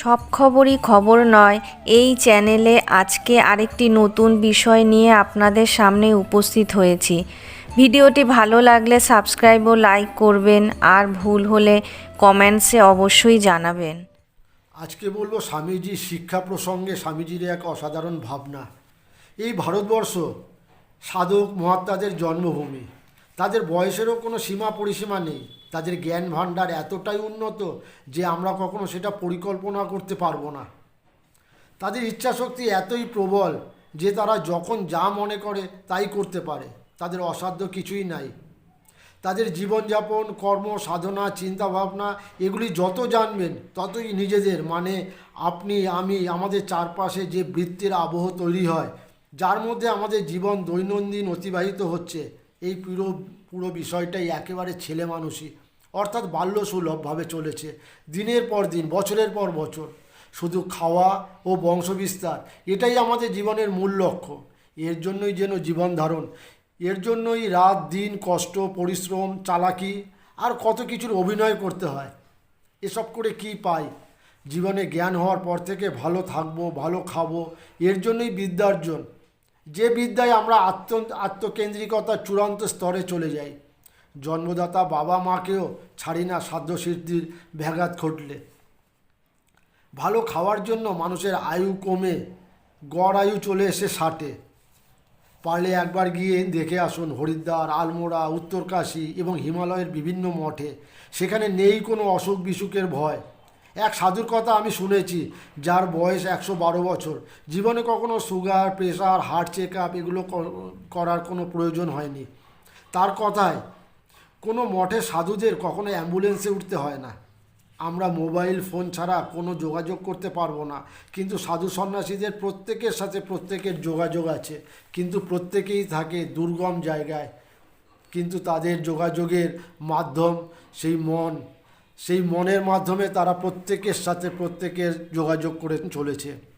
সব খবরই খবর নয়, এই চ্যানেলে আজকে আরেকটি নতুন বিষয় নিয়ে আপনাদের সামনে উপস্থিত হয়েছি। ভিডিওটি ভালো লাগলে সাবস্ক্রাইব ও লাইক করবেন আর ভুল হলে কমেন্টসে অবশ্যই জানাবেন। আজকে বলব স্বামীজির শিক্ষা প্রসঙ্গে স্বামীজির এক অসাধারণ ভাবনা। এই ভারতবর্ষ সাধক মহাত্মাদের জন্মভূমি। তাদের বয়সেরও কোনো সীমা পরিসীমা নেই। তাদের জ্ঞান ভাণ্ডার এতটাই উন্নত যে আমরা কখনো সেটা পরিকল্পনা করতে পারব না। তাদের ইচ্ছাশক্তি এতই প্রবল যে তারা যখন যা মনে করে তাই করতে পারে। তাদের অসাধ্য কিছুই নাই। তাদের জীবনযাপন, কর্ম, সাধনা, চিন্তাভাবনা এগুলি যত জানবেন ততই নিজেদের মানে আপনি, আমি, আমাদের চারপাশে যে বৃত্তের আবহ তৈরি হয়, যার মধ্যে আমাদের জীবন দৈনন্দিন অতিবাহিত হচ্ছে, এই পুরো পুরো বিষয়টাই একেবারে ছেলে মানুষই অর্থাৎ বাল্য সুলভভাবে চলেছে। দিনের পর দিন, বছরের পর বছর। শুধু খাওয়া ও বংশবিস্তার, এটাই আমাদের জীবনের মূল লক্ষ্য। এর জন্যই যেন জীবন ধারণ, এর জন্যই রাত, দিন, কষ্ট, পরিশ্রম, চালাকি আর কত কিছুর অভিনয় করতে হয়। এসব করে কি পাই? জীবনে জ্ঞান হওয়ার পর থেকে ভালো থাকব, ভালো খাব, এর জন্যই বিদ্যার্জন। যে বিদ্যায় আমরা আত্ম আত্মকেন্দ্রিকতার চূড়ান্ত স্তরে চলে যাই জন্মদাতা বাবা মাকেও ছাড়ি না সাধ্য সিদ্ধির ব্যাঘাত ঘটলে। ভালো খাওয়ার জন্য মানুষের আয়ু কমে, গড় আয়ু চলে এসে ষাটে। পারলে একবার গিয়ে দেখে আসুন হরিদ্বার, আলমোড়া, উত্তরকাশী এবং হিমালয়ের বিভিন্ন মঠে। সেখানে নেই কোনো অসুখ বিসুখের ভয়। এক সাধুর কথা আমি শুনেছি, যার বয়স একশো বারো বছর। জীবনে কখনো sugar pressure heart check up এগুলো করার কোনো প্রয়োজন হয়নি। তার কথায় কোনো মঠে সাধুদের কখনো অ্যাম্বুলেন্সে উঠতে হয় না। আমরা মোবাইল, ফোন ছাড়া কোনো যোগাযোগ করতে পারব না। কিন্তু সাধু সন্ন্যাসীদের প্রত্যেকের সাথে প্রত্যেকের যোগাযোগ আছে। কিন্তু প্রত্যেকেই থাকে দুর্গম জায়গায়। কিন্তু তাদের যোগাযোগের মাধ্যম সেই মন, সেই মনের মাধ্যমে তারা প্রত্যেকের সাথে প্রত্যেকের যোগাযোগ করে চলেছে।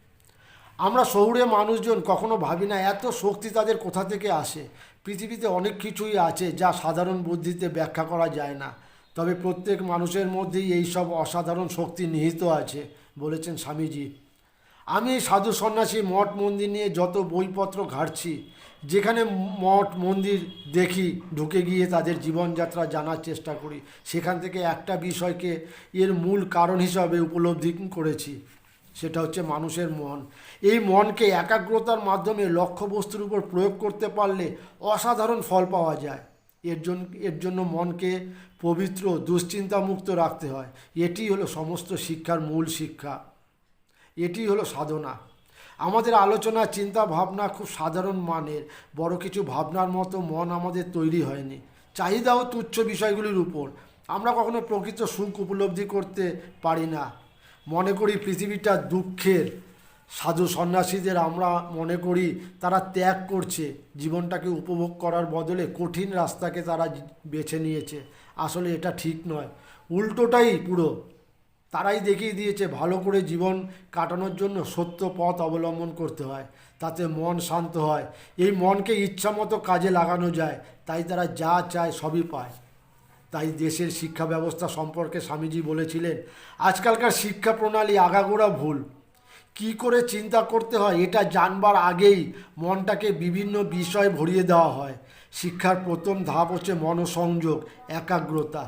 আমরা শহুরে মানুষজন কখনো ভাবি না, এত শক্তি তাদের কোথা থেকে আসে? পৃথিবীতে অনেক কিছুই আছে যা সাধারণ বুদ্ধিতে ব্যাখ্যা করা যায় না। তবে প্রত্যেক মানুষের মধ্যেই এই সব অসাধারণ শক্তি নিহিত আছে, বলেছেন স্বামীজি। আমি সাধু সন্ন্যাসী মঠ মন্দির নিয়ে যত বইপত্র ঘাটছি, যেখানে মঠ মন্দির দেখি, ঢুকে গিয়ে তাদের জীবনযাত্রা জানার চেষ্টা করি, সেখান থেকে একটা বিষয়কে এর মূল কারণ হিসাবে উপলব্ধি করেছি। সেটা হচ্ছে মানুষের মন। এই মনকে একাগ্রতার মাধ্যমে লক্ষ্যবস্তুর উপর প্রয়োগ করতে পারলে অসাধারণ ফল পাওয়া যায়। এর জন্য এর জন্য মনকে পবিত্র, দুশ্চিন্তামুক্ত রাখতে হয়। এটি হলো সমস্ত শিক্ষার মূল শিক্ষা। এটি হলো সাধনা। আমাদের আলোচনা, চিন্তা, ভাবনা খুব সাধারণ মানের। বড় কিছু ভাবনার মতো মন আমাদের তৈরি হয়নি। চাহিদাও তুচ্ছ বিষয়গুলির উপর। আমরা কখনো প্রকৃত সুখ উপলব্ধি করতে পারি না। মনে করি পৃথিবীটা দুঃখের। সাধু সন্ন্যাসীদের আমরা মনে করি তারা ত্যাগ করছে। জীবনটাকে উপভোগ করার বদলে কঠিন রাস্তাকে তারা বেছে নিয়েছে। আসলে এটা ঠিক নয়। উল্টোটাই পুরো। তারাই দেখিয়ে দিয়েছে ভালো করে জীবন কাটানোর জন্য সত্য পথ অবলম্বন করতে হয়। তাতে মন শান্ত হয়। এই মনকে ইচ্ছামতো কাজে লাগানো যায়। তাই তারা যা চায় সবই পায়। তাই দেশের শিক্ষা ব্যবস্থা সম্পর্কে স্বামীজি বলেছিলেন, আজকালকার শিক্ষা প্রণালী আগাগোড়া ভুল। কি করে চিন্তা করতে হয় এটা জানবার আগেই মনটাকে বিভিন্ন বিষয় ভরিয়ে দেওয়া হয়। শিক্ষার প্রথম ধাপ হচ্ছে মনসংযোগ, একাগ্রতা।